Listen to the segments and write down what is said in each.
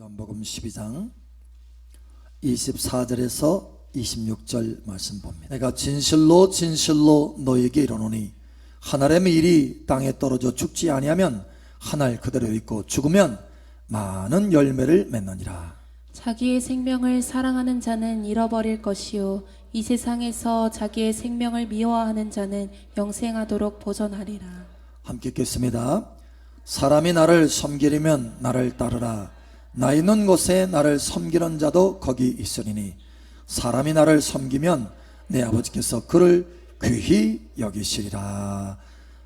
요한복음 12장 24절에서 26절 말씀 봅니다. 내가 진실로 진실로 너에게 이르노니 하늘의 일이 땅에 떨어져 죽지 아니하면 하늘 그대로 있고 죽으면 많은 열매를 맺느니라. 자기의 생명을 사랑하는 자는 잃어버릴 것이요 이 세상에서 자기의 생명을 미워하는 자는 영생하도록 보존하리라. 함께 읽겠습니다. 사람이 나를 섬기려면 나를 따르라. 나 있는 곳에 나를 섬기는 자도 거기 있으리니 사람이 나를 섬기면 내 아버지께서 그를 귀히 여기시리라.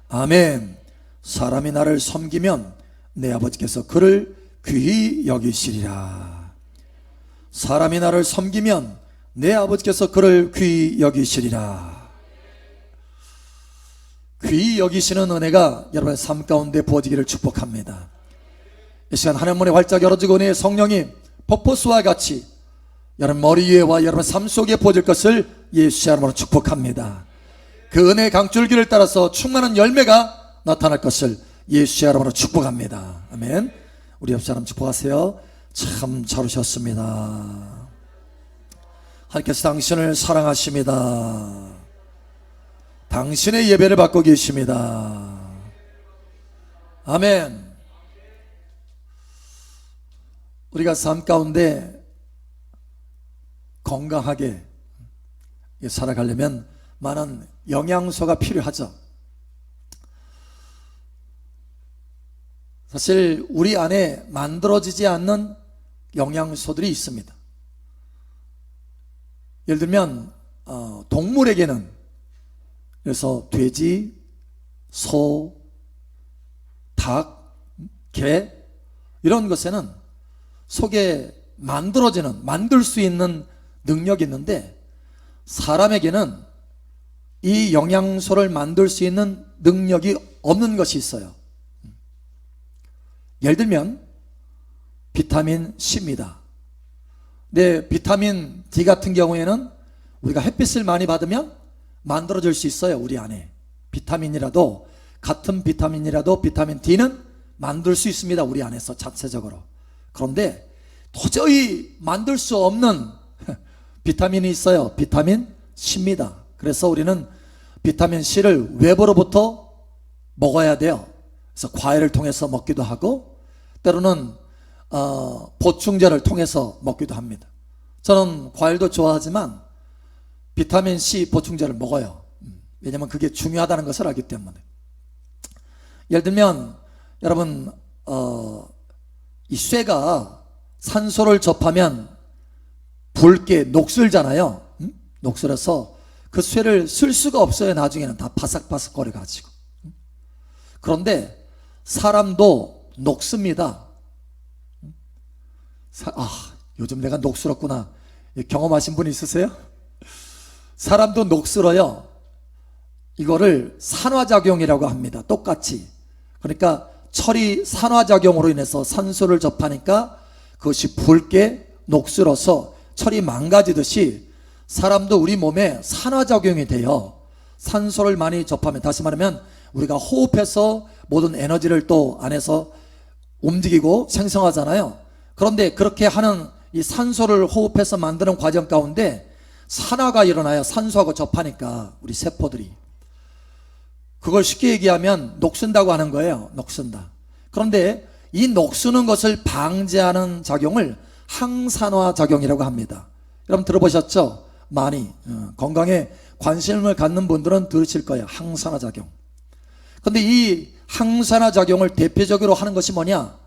아멘. 사람이 나를 섬기면 내 아버지께서 그를 귀히 여기시리라. 사람이 나를 섬기면 내 아버지께서 그를 귀히 여기시리라. 귀히 여기시는 은혜가 여러분의 삶 가운데 부어지기를 축복합니다. 이 시간 하나님 문에 활짝 열어지고 은혜의 성령이 폭포수와 같이 여러분 머리 위에와 여러분 삶 속에 부어질 것을 예수의 이름으로 축복합니다. 그 은혜의 강줄기를 따라서 충만한 열매가 나타날 것을 예수의 이름으로 축복합니다. 아멘. 우리 옆 사람 축복하세요. 참 잘 오셨습니다. 하나님께서 당신을 사랑하십니다. 당신의 예배를 받고 계십니다. 아멘. 우리가 삶 가운데 건강하게 살아가려면 많은 영양소가 필요하죠. 사실 우리 안에 만들어지지 않는 영양소들이 있습니다. 예를 들면 어, 동물에게는 그래서 돼지, 소, 닭, 개 이런 것에는 속에 만들어지는 만들 수 있는 능력이 있는데 사람에게는 이 영양소를 만들 수 있는 능력이 없는 것이 있어요. 예를 들면 비타민 C입니다. 근데 비타민 D 같은 경우에는 우리가 햇빛을 많이 받으면 만들어질 수 있어요. 우리 안에 비타민이라도 같은 비타민이라도 비타민 D는 만들 수 있습니다. 우리 안에서 자체적으로. 그런데 도저히 만들 수 없는 비타민이 있어요. 비타민 C입니다. 그래서 우리는 비타민 C를 외부로부터 먹어야 돼요. 그래서 과일을 통해서 먹기도 하고 때로는 어, 보충제를 통해서 먹기도 합니다. 저는 과일도 좋아하지만 비타민 C 보충제를 먹어요. 음, 왜냐면 그게 중요하다는 것을 알기 때문에. 예를 들면 여러분 어, 이 쇠가 산소를 접하면 붉게 녹슬잖아요. 음? 녹슬어서 그 쇠를 쓸 수가 없어요. 나중에는 다 바삭바삭거려 가지고. 음? 그런데 사람도 녹습니다. 음? 사, 아, 요즘 내가 녹슬었구나. 경험하신 분 있으세요? 사람도 녹슬어요. 이거를 산화작용이라고 합니다. 똑같이. 그러니까 철이 산화작용으로 인해서 산소를 접하니까 그것이 붉게 녹슬어서 철이 망가지듯이 사람도 우리 몸에 산화작용이 돼요. 산소를 많이 접하면 다시 말하면 우리가 호흡해서 모든 에너지를 또 안에서 움직이고 생성하잖아요. 그런데 그렇게 하는 이 산소를 호흡해서 만드는 과정 가운데 산화가 일어나요. 산소하고 접하니까 우리 세포들이. 그걸 쉽게 얘기하면 녹슨다고 하는 거예요. 녹슨다. 그런데 이 녹수는 것을 방지하는 작용을 항산화 작용이라고 합니다. 여러분 들어보셨죠? 많이 어, 건강에 관심을 갖는 분들은 들으실 거예요. 항산화 작용. 근데 이 항산화 작용을 대표적으로 하는 것이 뭐냐?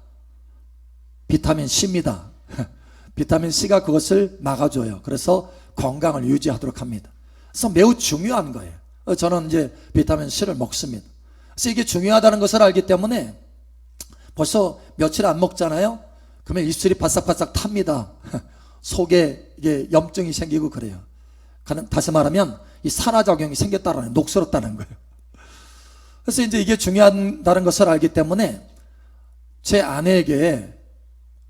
비타민 C입니다. 비타민 C가 그것을 막아줘요. 그래서 건강을 유지하도록 합니다. 그래서 매우 중요한 거예요. 어, 저는 이제 비타민 C를 먹습니다. 그래서 이게 중요하다는 것을 알기 때문에 벌써 며칠 안 먹잖아요. 그러면 입술이 바싹바싹 탑니다. 속에 이게 염증이 생기고 그래요. 다시 말하면 이 산화작용이 생겼다는 녹슬었다는 거예요. 그래서 이제 이게 중요하다는 것을 알기 때문에 제 아내에게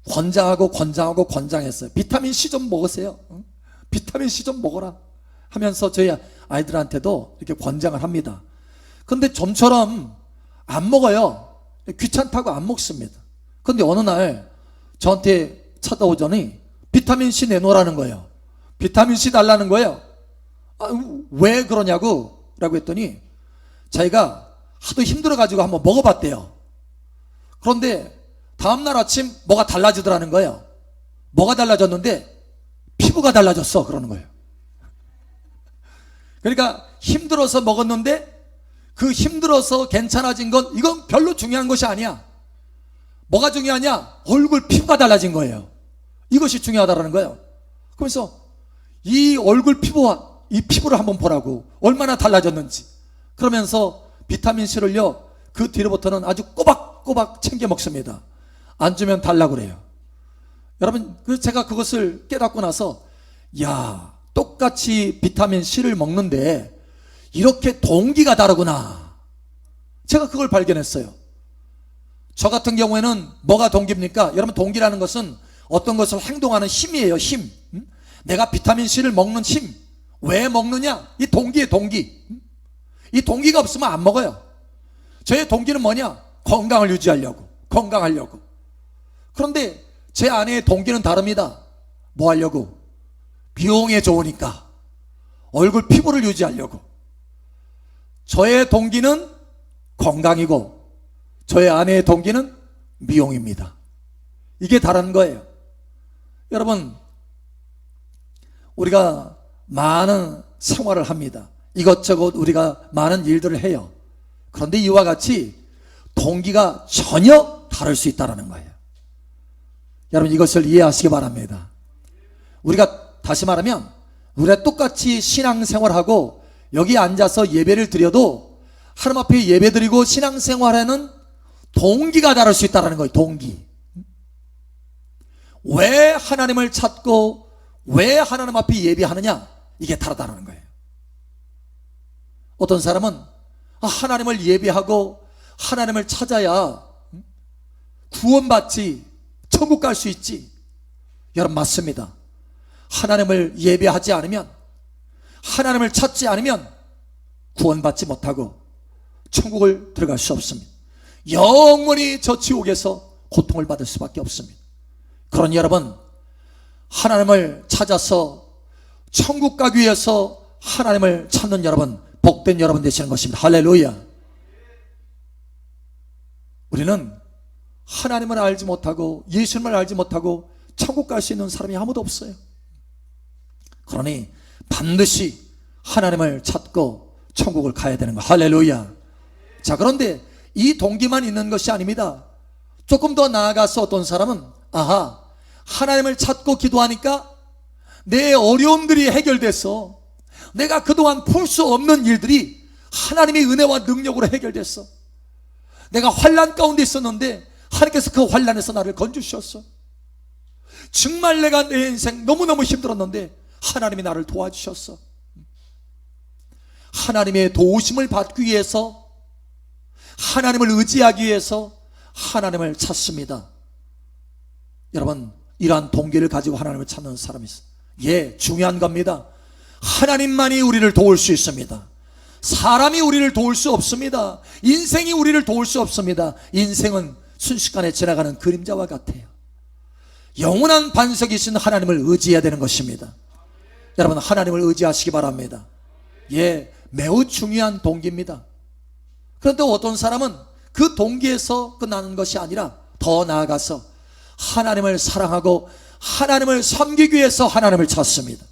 권장하고 권장하고 권장했어요. 비타민 C 좀 먹으세요. 비타민 C 좀 먹어라. 하면서 저희 아이들한테도 이렇게 권장을 합니다. 근데 좀처럼 안 먹어요. 귀찮다고 안 먹습니다. 근데 어느 날 저한테 찾아오더니 비타민 C 내놓으라는 거예요. 비타민 C 달라는 거예요. 아, 왜 그러냐고 라고 했더니 자기가 하도 힘들어가지고 한번 먹어봤대요. 그런데 다음날 아침 뭐가 달라지더라는 거예요. 뭐가 달라졌는데 피부가 달라졌어 그러는 거예요. 그러니까 힘들어서 먹었는데 그 힘들어서 괜찮아진 건 이건 별로 중요한 것이 아니야. 뭐가 중요하냐? 얼굴 피부가 달라진 거예요. 이것이 중요하다라는 거예요. 그래서 이 얼굴 피부와 이 피부를 한번 보라고 얼마나 달라졌는지 그러면서 비타민 C를요 그 뒤로부터는 아주 꼬박꼬박 챙겨 먹습니다. 안 주면 달라고 그래요. 여러분 그 제가 그것을 깨닫고 나서 야 똑같이 비타민 C를 먹는데 이렇게 동기가 다르구나. 제가 그걸 발견했어요. 저 같은 경우에는 뭐가 동기입니까? 여러분 동기라는 것은 어떤 것을 행동하는 힘이에요. 힘. 음? 내가 비타민 C를 먹는 힘. 왜 먹느냐? 이 동기의 동기. 음? 이 동기가 없으면 안 먹어요. 저의 동기는 뭐냐? 건강을 유지하려고. 건강하려고. 그런데 제 아내의 동기는 다릅니다. 뭐 하려고? 미용에 좋으니까. 얼굴 피부를 유지하려고. 저의 동기는 건강이고, 저의 아내의 동기는 미용입니다. 이게 다른 거예요. 여러분, 우리가 많은 생활을 합니다. 이것저것 우리가 많은 일들을 해요. 그런데 이와 같이 동기가 전혀 다를 수 있다는 거예요. 여러분 이것을 이해하시기 바랍니다. 우리가 다시 말하면 우리가 똑같이 신앙생활하고 여기 앉아서 예배를 드려도 하나님 앞에 예배 드리고 신앙생활에는 동기가 다를 수 있다는 거예요. 동기. 왜 하나님을 찾고 왜 하나님 앞에 예배하느냐? 이게 다르다는 거예요. 어떤 사람은 아, 하나님을 예배하고 하나님을 찾아야 구원받지 천국 갈 수 있지. 여러분 맞습니다. 하나님을 예배하지 않으면 하나님을 찾지 않으면 구원받지 못하고 천국을 들어갈 수 없습니다. 영원히 저 지옥에서 고통을 받을 수밖에 없습니다. 그러니 여러분 하나님을 찾아서 천국 가기 위해서 하나님을 찾는 여러분 복된 여러분 되시는 것입니다. 할렐루야. 우리는 하나님을 알지 못하고 예수님을 알지 못하고 천국 갈 수 있는 사람이 아무도 없어요. 그러니 반드시 하나님을 찾고 천국을 가야 되는 거. 할렐루야. 자, 그런데 이 동기만 있는 것이 아닙니다. 조금 더 나아가서 어떤 사람은 아하, 하나님을 찾고 기도하니까 내 어려움들이 해결됐어. 내가 그동안 풀 수 없는 일들이 하나님의 은혜와 능력으로 해결됐어. 내가 환란 가운데 있었는데 하나님께서 그 환란에서 나를 건주셨어. 정말 내가 내 인생 너무너무 힘들었는데 하나님이 나를 도와주셨어. 하나님의 도우심을 받기 위해서 하나님을 의지하기 위해서 하나님을 찾습니다. 여러분, 이러한 동기를 가지고 하나님을 찾는 사람이 있어요. 예, 중요한 겁니다. 하나님만이 우리를 도울 수 있습니다. 사람이 우리를 도울 수 없습니다. 인생이 우리를 도울 수 없습니다. 인생은 순식간에 지나가는 그림자와 같아요. 영원한 반석이신 하나님을 의지해야 되는 것입니다. 여러분, 하나님을 의지하시기 바랍니다. 예, 매우 중요한 동기입니다. 그런데 어떤 사람은 그 동기에서 끝나는 것이 아니라 더 나아가서 하나님을 사랑하고 하나님을 섬기기 위해서 하나님을 찾습니다.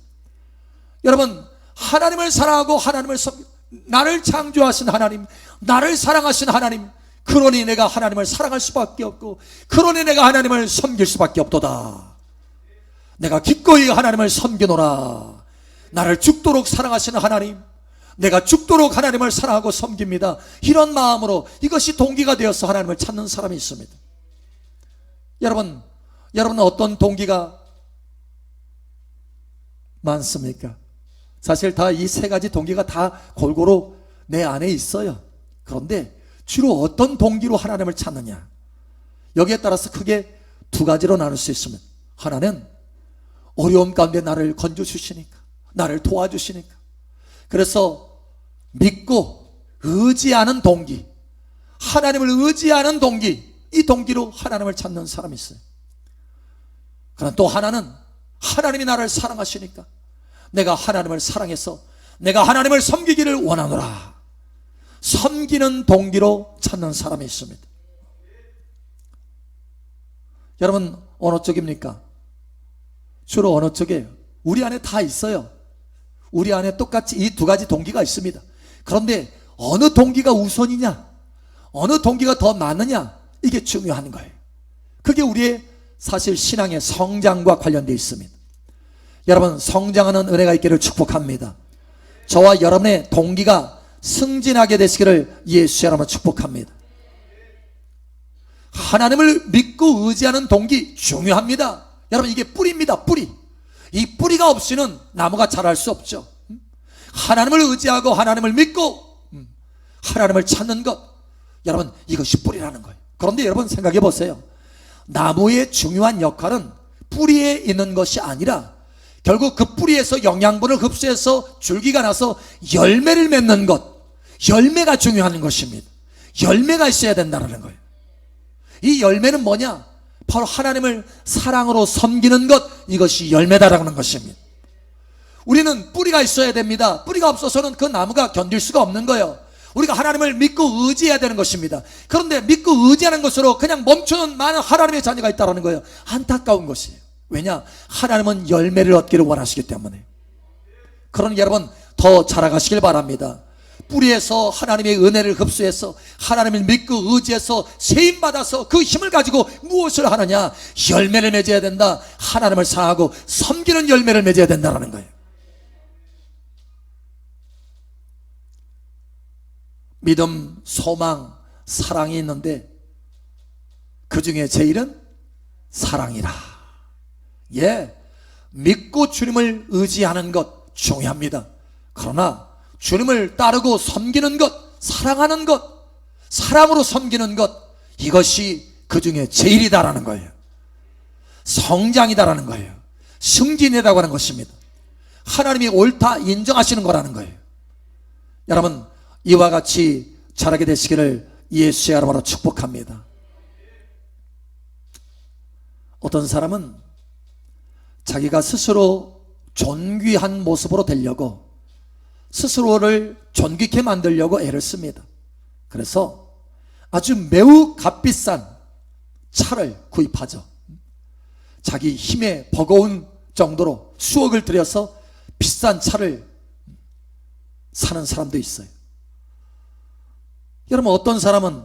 여러분, 하나님을 사랑하고 하나님을 섬 나를 창조하신 하나님, 나를 사랑하신 하나님, 그러니 내가 하나님을 사랑할 수밖에 없고, 그러니 내가 하나님을 섬길 수밖에 없도다. 내가 기꺼이 하나님을 섬기노라. 나를 죽도록 사랑하시는 하나님, 내가 죽도록 하나님을 사랑하고 섬깁니다. 이런 마음으로 이것이 동기가 되어서 하나님을 찾는 사람이 있습니다. 여러분, 여러분은 어떤 동기가 많습니까? 사실 다 이 세 가지 동기가 다 골고루 내 안에 있어요. 그런데 주로 어떤 동기로 하나님을 찾느냐? 여기에 따라서 크게 두 가지로 나눌 수 있습니다. 하나는 어려움 가운데 나를 건져주시니까, 나를 도와주시니까. 그래서 믿고 의지하는 동기, 하나님을 의지하는 동기, 이 동기로 하나님을 찾는 사람이 있어요. 그러나 또 하나는 하나님이 나를 사랑하시니까 내가 하나님을 사랑해서 내가 하나님을 섬기기를 원하노라. 섬기는 동기로 찾는 사람이 있습니다. 여러분 어느 쪽입니까? 주로 어느 쪽이에요? 우리 안에 다 있어요. 우리 안에 똑같이 이 두 가지 동기가 있습니다. 그런데 어느 동기가 우선이냐? 어느 동기가 더 많으냐? 이게 중요한 거예요. 그게 우리의 사실 신앙의 성장과 관련되어 있습니다. 여러분 성장하는 은혜가 있기를 축복합니다. 저와 여러분의 동기가 승진하게 되시기를 예수 여러분 축복합니다. 하나님을 믿고 의지하는 동기 중요합니다. 여러분 이게 뿌리입니다. 뿌리. 이 뿌리가 없이는 나무가 자랄 수 없죠. 음? 하나님을 의지하고 하나님을 믿고 음, 하나님을 찾는 것. 여러분 이것이 뿌리라는 거예요. 그런데 여러분 생각해 보세요. 나무의 중요한 역할은 뿌리에 있는 것이 아니라 결국 그 뿌리에서 영양분을 흡수해서 줄기가 나서 열매를 맺는 것. 열매가 중요한 것입니다. 열매가 있어야 된다는 거예요. 이 열매는 뭐냐? 바로 하나님을 사랑으로 섬기는 것, 이것이 열매다라는 것입니다. 우리는 뿌리가 있어야 됩니다. 뿌리가 없어서는 그 나무가 견딜 수가 없는 거예요. 우리가 하나님을 믿고 의지해야 되는 것입니다. 그런데 믿고 의지하는 것으로 그냥 멈추는 많은 하나님의 자녀가 있다는 거예요. 안타까운 것이에요. 왜냐? 하나님은 열매를 얻기를 원하시기 때문에. 그러니 여러분 더 자라가시길 바랍니다. 뿌리에서 하나님의 은혜를 흡수해서 하나님을 믿고 의지해서 세임 받아서 그 힘을 가지고 무엇을 하느냐? 열매를 맺어야 된다. 하나님을 사랑하고 섬기는 열매를 맺어야 된다는 거예요. 믿음, 소망, 사랑이 있는데 그 중에 제일은 사랑이라. 예, 믿고 주님을 의지하는 것 중요합니다. 그러나 주님을 따르고 섬기는 것, 사랑하는 것, 사랑으로 섬기는 것, 이것이 그 중에 제일이다라는 거예요. 성장이다라는 거예요. 승진이라고 하는 것입니다. 하나님이 옳다 인정하시는 거라는 거예요. 여러분, 이와 같이 자라게 되시기를 예수의 이름으로 축복합니다. 어떤 사람은 자기가 스스로 존귀한 모습으로 되려고 스스로를 존귀케 만들려고 애를 씁니다. 그래서 아주 매우 값비싼 차를 구입하죠. 자기 힘에 버거운 정도로 수억을 들여서 비싼 차를 사는 사람도 있어요. 여러분 어떤 사람은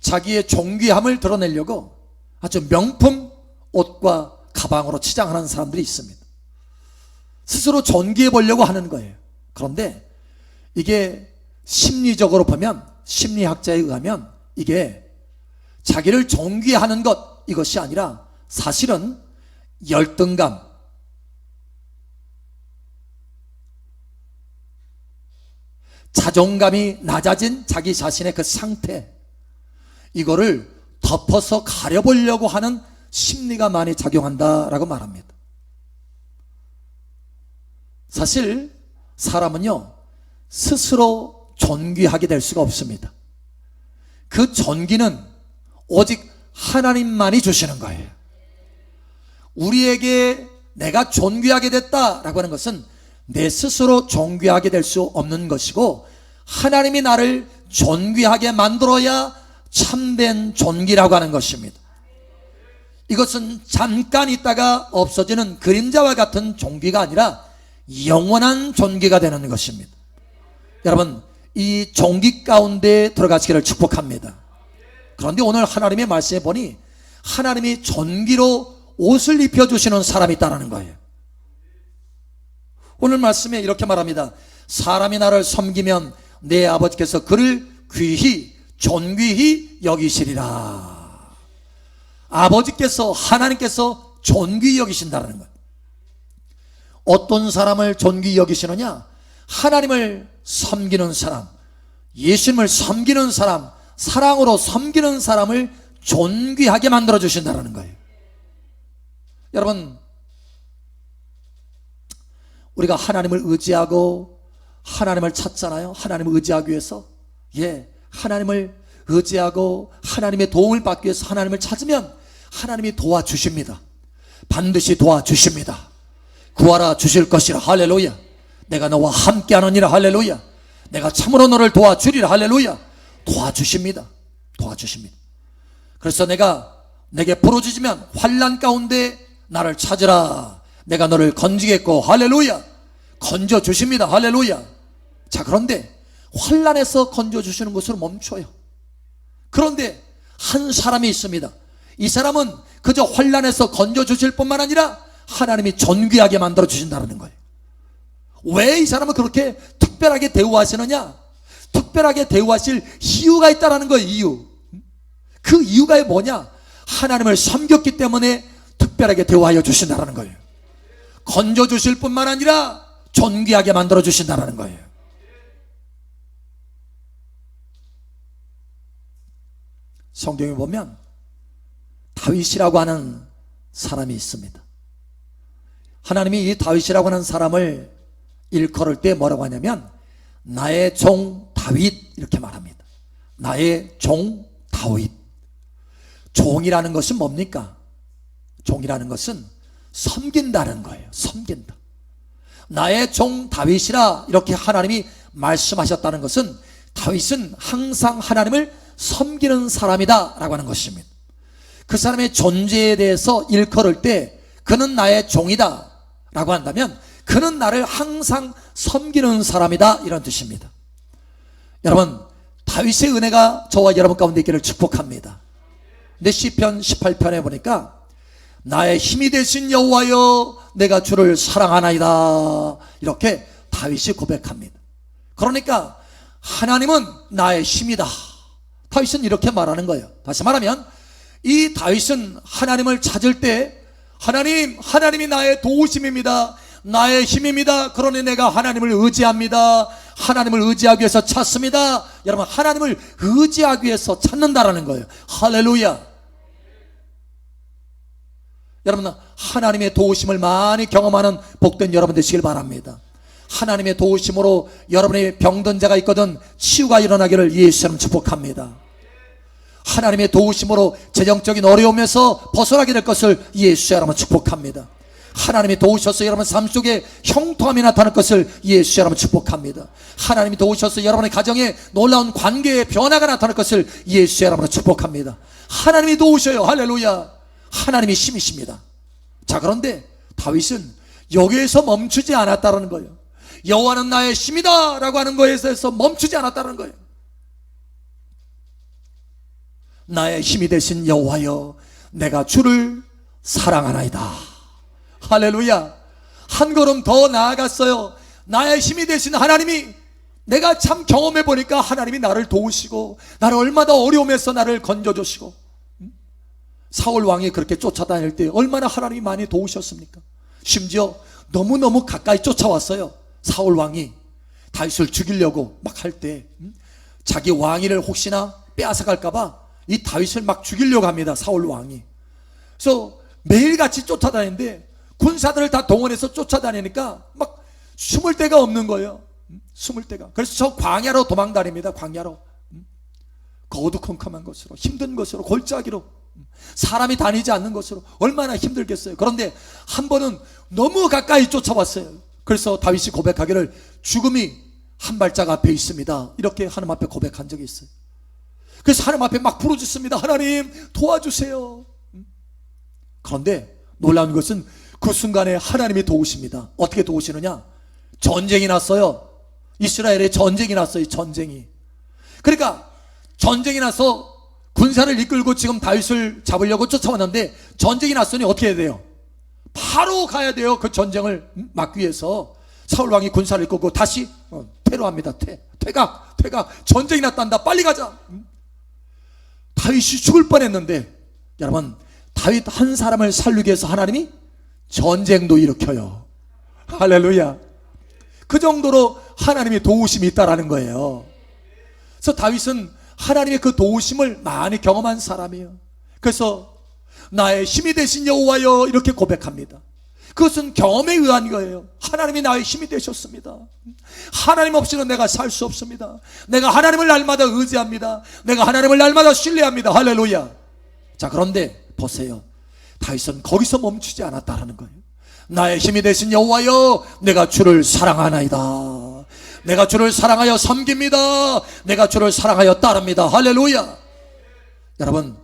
자기의 존귀함을 드러내려고 아주 명품 옷과 가방으로 치장하는 사람들이 있습니다. 스스로 존귀해 보려고 하는 거예요. 그런데 이게 심리적으로 보면 심리학자에 의하면 이게 자기를 존귀하는 것 이것이 아니라 사실은 열등감 자존감이 낮아진 자기 자신의 그 상태 이거를 덮어서 가려보려고 하는 심리가 많이 작용한다라고 말합니다. 사실 사람은요 스스로 존귀하게 될 수가 없습니다. 그 존귀는 오직 하나님만이 주시는 거예요. 우리에게 내가 존귀하게 됐다라고 하는 것은 내 스스로 존귀하게 될 수 없는 것이고 하나님이 나를 존귀하게 만들어야 참된 존귀라고 하는 것입니다. 이것은 잠깐 있다가 없어지는 그림자와 같은 존귀가 아니라 영원한 존귀가 되는 것입니다. 여러분, 이 존귀 가운데 들어가시기를 축복합니다. 그런데 오늘 하나님의 말씀에 보니 하나님이 존귀로 옷을 입혀주시는 사람이 있다는 거예요. 오늘 말씀에 이렇게 말합니다. 사람이 나를 섬기면 내 아버지께서 그를 귀히 존귀히 여기시리라. 아버지께서 하나님께서 존귀히 여기신다는 거예요. 어떤 사람을 존귀히 여기시느냐? 하나님을 섬기는 사람, 예수님을 섬기는 사람, 사랑으로 섬기는 사람을 존귀하게 만들어 주신다는 거예요. 여러분, 우리가 하나님을 의지하고 하나님을 찾잖아요. 하나님을 의지하기 위해서. 예, 하나님을 의지하고 하나님의 도움을 받기 위해서 하나님을 찾으면 하나님이 도와주십니다. 반드시 도와주십니다. 구하라 주실 것이라 할렐루야. 내가 너와 함께하느니라 할렐루야. 내가 참으로 너를 도와주리라 할렐루야. 도와주십니다. 도와주십니다. 그래서 내가 내게 부러지면 환란 가운데 나를 찾으라. 내가 너를 건지겠고 할렐루야. 건져 주십니다. 할렐루야. 자 그런데 환란에서 건져 주시는 것으로 멈춰요. 그런데 한 사람이 있습니다. 이 사람은 그저 환란에서 건져 주실 뿐만 아니라 하나님이 존귀하게 만들어 주신다는 거예요. 왜 이 사람을 그렇게 특별하게 대우하시느냐? 특별하게 대우하실 이유가 있다라는 거예요. 이유. 그 이유가 뭐냐? 하나님을 섬겼기 때문에 특별하게 대우하여 주신다라는 거예요. 건져 주실 뿐만 아니라 존귀하게 만들어 주신다라는 거예요. 성경에 보면 다윗이라고 하는 사람이 있습니다. 하나님이 이 다윗이라고 하는 사람을 일컬을 때 뭐라고 하냐면 나의 종 다윗 이렇게 말합니다. 나의 종 다윗. 종이라는 것은 뭡니까? 종이라는 것은 섬긴다는 거예요. 섬긴다. 나의 종 다윗이라 이렇게 하나님이 말씀하셨다는 것은 다윗은 항상 하나님을 섬기는 사람이다 라고 하는 것입니다. 그 사람의 존재에 대해서 일컬을 때 그는 나의 종이다 라고 한다면 그는 나를 항상 섬기는 사람이다 이런 뜻입니다. 여러분 다윗의 은혜가 저와 여러분 가운데 있기를 축복합니다. 근데 시편 18편에 보니까 나의 힘이 되신 여호와여 내가 주를 사랑하나이다 이렇게 다윗이 고백합니다. 그러니까 하나님은 나의 힘이다. 다윗은 이렇게 말하는 거예요. 다시 말하면 이 다윗은 하나님을 찾을 때 하나님 하나님이 나의 도우심입니다. 나의 힘입니다. 그러니 내가 하나님을 의지합니다. 하나님을 의지하기 위해서 찾습니다. 여러분 하나님을 의지하기 위해서 찾는다라는 거예요. 할렐루야. 여러분 하나님의 도우심을 많이 경험하는 복된 여러분 되시길 바랍니다. 하나님의 도우심으로 여러분의 병든 자가 있거든 치유가 일어나기를 예수님 축복합니다. 하나님의 도우심으로 재정적인 어려움에서 벗어나게 될 것을 예수 여러분 축복합니다. 하나님이 도우셔서 여러분 삶 속에 형통함이 나타날 것을 예수 여러분 축복합니다. 하나님이 도우셔서 여러분의 가정에 놀라운 관계의 변화가 나타날 것을 예수 여러분 축복합니다. 하나님이 도우셔요. 할렐루야. 하나님이 힘이십니다. 자 그런데 다윗은 여기에서 멈추지 않았다는 거예요. 여호와는 나의 힘이다라고 하는 것에서 멈추지 않았다는 거예요. 나의 힘이 되신 여호와여 내가 주를 사랑하나이다. 할렐루야. 한 걸음 더 나아갔어요. 나의 힘이 되신 하나님이 내가 참 경험해 보니까 하나님이 나를 도우시고 나를 얼마나 어려움에서 나를 건져 주시고 사울 왕이 그렇게 쫓아다닐 때 얼마나 하나님이 많이 도우셨습니까? 심지어 너무너무 가까이 쫓아왔어요. 사울 왕이 다윗을 죽이려고 막 할 때 자기 왕위를 혹시나 빼앗아 갈까 봐 이 다윗을 막 죽이려고 합니다. 사울 왕이. 그래서 매일같이 쫓아다니는데 군사들을 다 동원해서 쫓아다니니까 막 숨을 데가 없는 거예요. 음, 숨을 데가. 그래서 저 광야로 도망다닙니다. 광야로. 음, 그 어두컴컴한 것으로 힘든 것으로 골짜기로 음, 사람이 다니지 않는 것으로 얼마나 힘들겠어요. 그런데 한 번은 너무 가까이 쫓아왔어요. 그래서 다윗이 고백하기를 죽음이 한 발짝 앞에 있습니다. 이렇게 하나님 앞에 고백한 적이 있어요. 그래서 하나님 앞에 막 부르짖습니다. 하나님 도와주세요. 그런데 놀라운 것은 그 순간에 하나님이 도우십니다. 어떻게 도우시느냐? 전쟁이 났어요. 이스라엘에 전쟁이 났어요. 전쟁이. 그러니까 전쟁이 나서 군사를 이끌고 지금 다윗을 잡으려고 쫓아왔는데 전쟁이 났으니 어떻게 해야 돼요? 바로 가야 돼요. 그 전쟁을 막기 위해서 사울 왕이 군사를 이끌고 다시 어, 퇴로합니다. 퇴, 퇴각, 퇴각. 전쟁이 났단다. 빨리 가자. 다윗이 죽을 뻔했는데 여러분 다윗 한 사람을 살리기 위해서 하나님이 전쟁도 일으켜요. 할렐루야. 그 정도로 하나님의 도우심이 있다라는 거예요. 그래서 다윗은 하나님의 그 도우심을 많이 경험한 사람이에요. 그래서 나의 힘이 되신 여호와여 이렇게 고백합니다. 그것은 경험에 의한 거예요. 하나님이 나의 힘이 되셨습니다. 하나님 없이는 내가 살 수 없습니다. 내가 하나님을 날마다 의지합니다. 내가 하나님을 날마다 신뢰합니다. 할렐루야. 자, 그런데 보세요. 다윗은 거기서 멈추지 않았다라는 거예요. 나의 힘이 되신 여호와여, 내가 주를 사랑하나이다. 내가 주를 사랑하여 섬깁니다. 내가 주를 사랑하여 따릅니다. 할렐루야. 여러분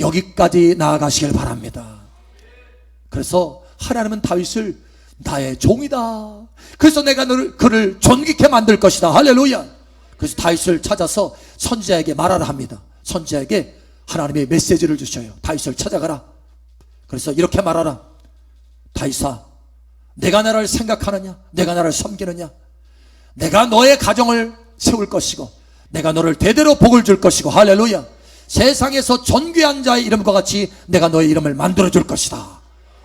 여기까지 나아가시길 바랍니다. 그래서 하나님은 다윗을 나의 종이다. 그래서 내가 너를 그를 존귀케 만들 것이다. 할렐루야. 그래서 다윗을 찾아서 선지자에게 말하라 합니다. 선지자에게 하나님의 메시지를 주셔요. 다윗을 찾아가라. 그래서 이렇게 말하라. 다윗아, 내가 나를 생각하느냐? 내가 나를 섬기느냐? 내가 너의 가정을 세울 것이고 내가 너를 대대로 복을 줄 것이고 할렐루야 세상에서 존귀한 자의 이름과 같이 내가 너의 이름을 만들어 줄 것이다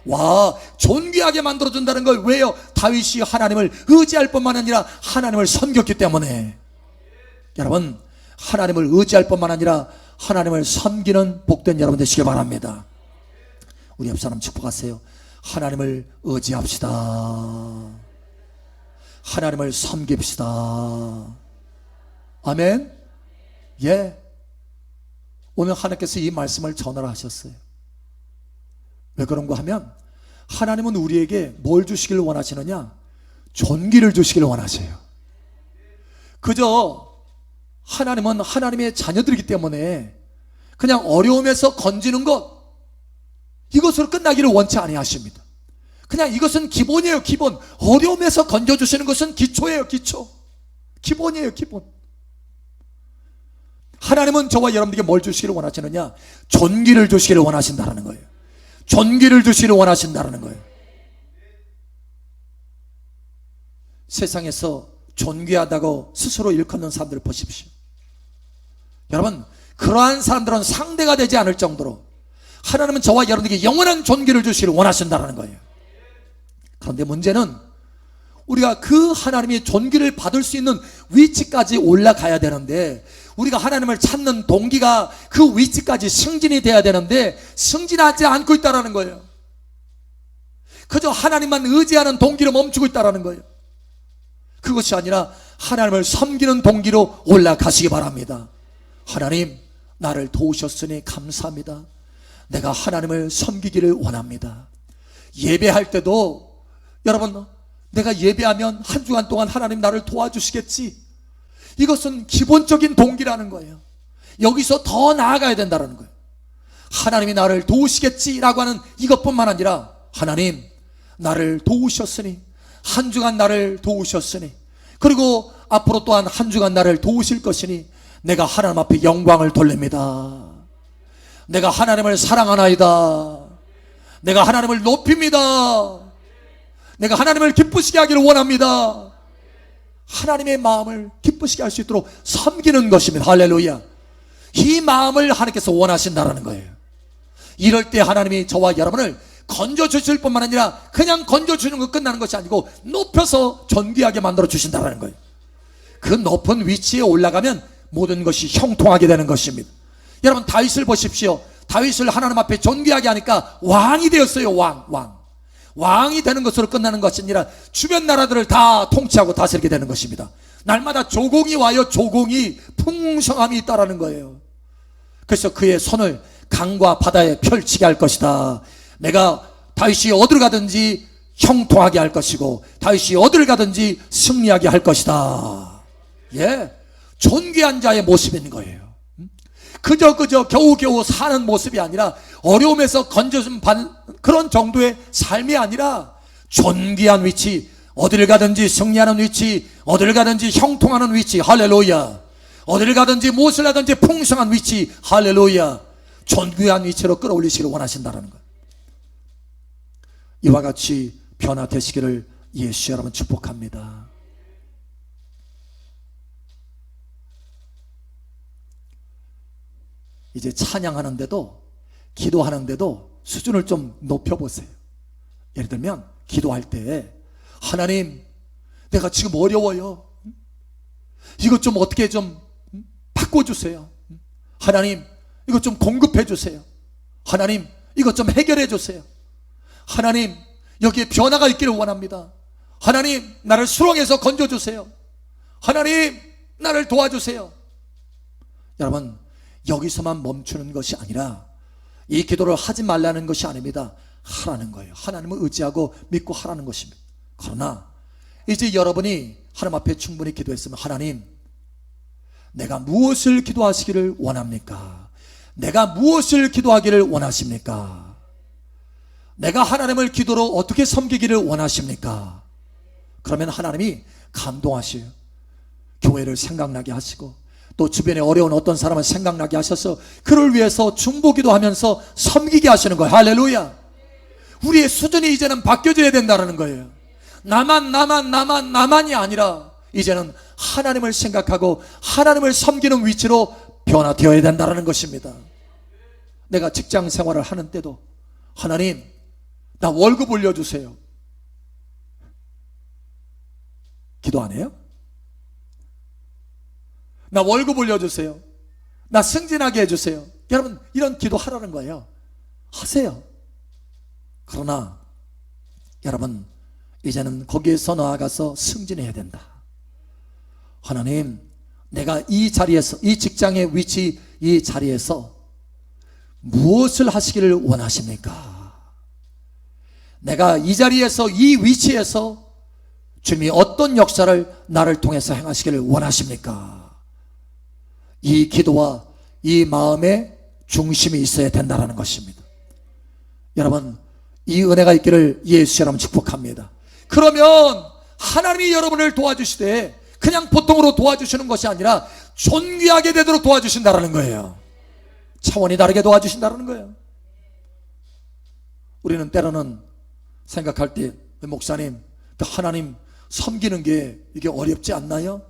와 존귀하게 만들어 준다는 걸 왜요 다윗이 하나님을 의지할 뿐만 아니라 하나님을 섬겼기 때문에 여러분 하나님을 의지할 뿐만 아니라 하나님을 섬기는 복된 여러분 되시길 바랍니다 우리 옆 사람 축복하세요 하나님을 의지합시다 하나님을 섬깁시다. 아멘. 예. 오늘 하나님께서 이 말씀을 전하라 하셨어요. 왜 그런가 하면 하나님은 우리에게 뭘 주시길 원하시느냐? 존귀를 주시길 원하세요. 그저 하나님은 하나님의 자녀들이기 때문에 그냥 어려움에서 건지는 것 이것으로 끝나기를 원치 아니하십니다. 그냥 이것은 기본이에요, 기본. 어려움에서 건져 주시는 것은 기초예요, 기초. 기본이에요, 기본. 하나님은 저와 여러분들에게 뭘 주시기를 원하시느냐? 존귀를 주시기를 원하신다는 거예요. 존귀를 주시기를 원하신다는 거예요. 세상에서 존귀하다고 스스로 일컫는 사람들을 보십시오. 여러분, 그러한 사람들은 상대가 되지 않을 정도로 하나님은 저와 여러분에게 영원한 존귀를 주시기를 원하신다는 거예요. 그런데 문제는 우리가 그 하나님의 존귀를 받을 수 있는 위치까지 올라가야 되는데 우리가 하나님을 찾는 동기가 그 위치까지 승진이 돼야 되는데 승진하지 않고 있다라는 거예요. 그저 하나님만 의지하는 동기로 멈추고 있다라는 거예요. 그것이 아니라 하나님을 섬기는 동기로 올라가시기 바랍니다. 하나님, 나를 도우셨으니 감사합니다. 내가 하나님을 섬기기를 원합니다. 예배할 때도 여러분, 내가 예배하면 한 주간 동안 하나님 나를 도와주시겠지. 이것은 기본적인 동기라는 거예요. 여기서 더 나아가야 된다는 거예요. 하나님이 나를 도우시겠지라고 하는 이것뿐만 아니라 하나님 나를 도우셨으니 한 주간 나를 도우셨으니 그리고 앞으로 또한 한 주간 나를 도우실 것이니 내가 하나님 앞에 영광을 돌립니다. 내가 하나님을 사랑하나이다. 내가 하나님을 높입니다. 내가 하나님을 기쁘시게 하기를 원합니다. 하나님의 마음을 기쁘시게 할 수 있도록 섬기는 것입니다. 할렐루야. 이 마음을 하나님께서 원하신다라는 거예요. 이럴 때 하나님이 저와 여러분을 건져 주실 뿐만 아니라 그냥 건져 주는 것 끝나는 것이 아니고 높여서 존귀하게 만들어 주신다라는 거예요. 그 높은 위치에 올라가면 모든 것이 형통하게 되는 것입니다. 여러분 다윗을 보십시오. 다윗을 하나님 앞에 존귀하게 하니까 왕이 되었어요. 왕, 왕. 왕이 되는 것으로 끝나는 것이 아니라 주변 나라들을 다 통치하고 다스리게 되는 것입니다. 날마다 조공이 와요. 조공이 풍성함이 있다라는 거예요. 그래서 그의 손을 강과 바다에 펼치게 할 것이다. 내가 다윗이 어디를 가든지 형통하게 할 것이고 다윗이 어디를 가든지 승리하게 할 것이다. 예. 존귀한 자의 모습인 거예요. 그저 그저 겨우겨우 사는 모습이 아니라 어려움에서 건져준 그런 정도의 삶이 아니라 존귀한 위치, 어디를 가든지 승리하는 위치, 어디를 가든지 형통하는 위치, 할렐루야. 어디를 가든지 무엇을 하든지 풍성한 위치, 할렐루야. 존귀한 위치로 끌어올리시기를 원하신다는 것. 이와 같이 변화되시기를 예수 여러분 축복합니다. 이제 찬양하는데도 기도하는데도 수준을 좀 높여보세요. 예를 들면 기도할 때 하나님 내가 지금 어려워요. 이것 좀 어떻게 좀 바꿔주세요. 하나님 이것 좀 공급해 주세요. 하나님 이것 좀 해결해 주세요. 하나님 여기에 변화가 있기를 원합니다. 하나님 나를 수렁에서 건져주세요. 하나님 나를 도와주세요. 여러분 여기서만 멈추는 것이 아니라 이 기도를 하지 말라는 것이 아닙니다. 하라는 거예요. 하나님을 의지하고 믿고 하라는 것입니다. 그러나 이제 여러분이 하나님 앞에 충분히 기도했으면 하나님 내가 무엇을 기도하시기를 원합니까? 내가 무엇을 기도하기를 원하십니까? 내가 하나님을 기도로 어떻게 섬기기를 원하십니까? 그러면 하나님이 감동하셔요. 교회를 생각나게 하시고 또 주변에 어려운 어떤 사람을 생각나게 하셔서 그를 위해서 중보기도 하면서 섬기게 하시는 거예요. 할렐루야. 우리의 수준이 이제는 바뀌어져야 된다는 거예요. 나만 나만 나만 나만이 아니라 이제는 하나님을 생각하고 하나님을 섬기는 위치로 변화되어야 된다는 것입니다. 내가 직장 생활을 하는 때도 하나님 나 월급 올려주세요. 기도 안 해요? 나 월급 올려주세요. 나 승진하게 해주세요. 여러분 이런 기도 하라는 거예요. 하세요. 그러나 여러분 이제는 거기에서 나아가서 승진해야 된다. 하나님, 내가 이 자리에서 이 직장의 위치 이 자리에서 무엇을 하시기를 원하십니까? 내가 이 자리에서 이 위치에서 주님이 어떤 역사를 나를 통해서 행하시기를 원하십니까? 이 기도와 이 마음의 중심이 있어야 된다는 것입니다. 여러분, 이 은혜가 있기를 예수 여러분 축복합니다. 그러면 하나님이 여러분을 도와주시되 그냥 보통으로 도와주시는 것이 아니라 존귀하게 되도록 도와주신다는 거예요. 차원이 다르게 도와주신다는 거예요. 우리는 때로는 생각할 때 목사님, 그 하나님 섬기는 게 이게 어렵지 않나요?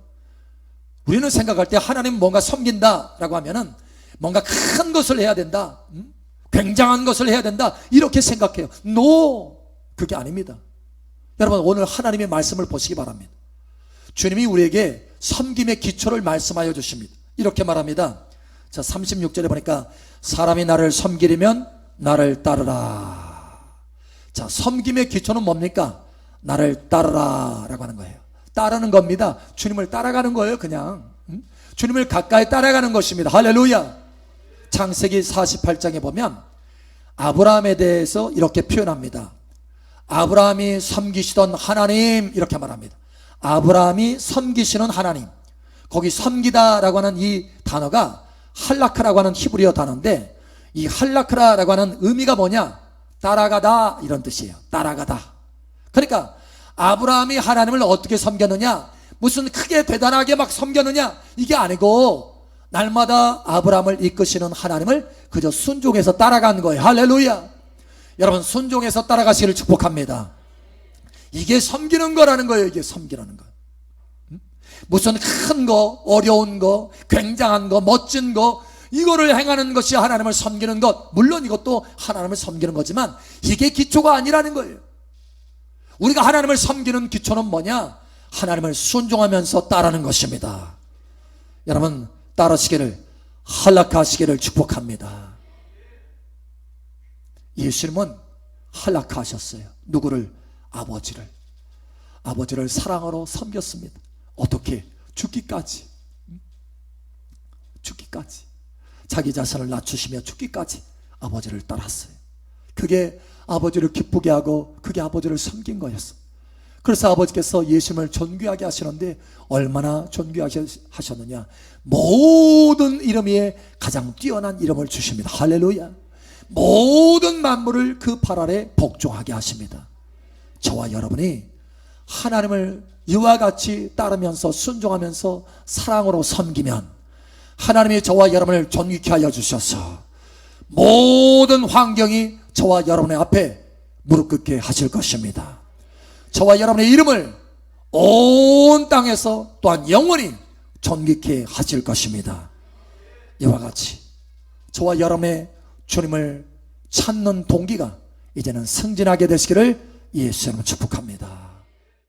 우리는 생각할 때 하나님 뭔가 섬긴다라고 하면은 뭔가 큰 것을 해야 된다. 음? 굉장한 것을 해야 된다. 이렇게 생각해요. 노! 그게 아닙니다. 여러분, 오늘 하나님의 말씀을 보시기 바랍니다. 주님이 우리에게 섬김의 기초를 말씀하여 주십니다. 이렇게 말합니다. 자, 36절에 보니까 사람이 나를 섬기려면 나를 따르라. 자, 섬김의 기초는 뭡니까? 나를 따르라 라고 하는 거예요. 따르는 겁니다. 주님을 따라가는 거예요, 그냥. 음? 주님을 가까이 따라가는 것입니다. 할렐루야. 창세기 48장에 보면 아브라함에 대해서 이렇게 표현합니다. 아브라함이 섬기시던 하나님 이렇게 말합니다. 아브라함이 섬기시는 하나님. 거기 섬기다라고 하는 이 단어가 할라크라고 하는 히브리어 단어인데 이 할라크라라고 하는 의미가 뭐냐? 따라가다 이런 뜻이에요. 따라가다. 그러니까 아브라함이 하나님을 어떻게 섬겼느냐? 무슨 크게 대단하게 막 섬겼느냐? 이게 아니고 날마다 아브라함을 이끄시는 하나님을 그저 순종해서 따라간 거예요. 할렐루야. 여러분 순종해서 따라가시기를 축복합니다. 이게 섬기는 거라는 거예요. 이게 섬기라는 거. 음? 무슨 큰 거, 어려운 거, 굉장한 거, 멋진 거 이거를 행하는 것이 하나님을 섬기는 것. 물론 이것도 하나님을 섬기는 거지만 이게 기초가 아니라는 거예요. 우리가 하나님을 섬기는 기초는 뭐냐? 하나님을 순종하면서 따르는 것입니다. 여러분 따르시기를 할락하시기를 축복합니다. 예수님은 할락하셨어요. 누구를? 아버지를. 아버지를 사랑으로 섬겼습니다. 어떻게? 죽기까지. 죽기까지. 자기 자신을 낮추시며 죽기까지 아버지를 따랐어요. 그게 아버지를 기쁘게 하고 그게 아버지를 섬긴 거였어. 그래서 아버지께서 예수님을 존귀하게 하시는데 얼마나 존귀하게 하셨느냐. 모든 이름 위에 가장 뛰어난 이름을 주십니다. 할렐루야. 모든 만물을 그 발 아래 복종하게 하십니다. 저와 여러분이 하나님을 이와 같이 따르면서 순종하면서 사랑으로 섬기면 하나님이 저와 여러분을 존귀케 하여 주셔서 모든 환경이 저와 여러분의 앞에 무릎 꿇게 하실 것입니다. 저와 여러분의 이름을 온 땅에서 또한 영원히 존귀케 하실 것입니다. 이와 같이 저와 여러분의 주님을 찾는 동기가 이제는 승진하게 되시기를 예수 이름 축복합니다.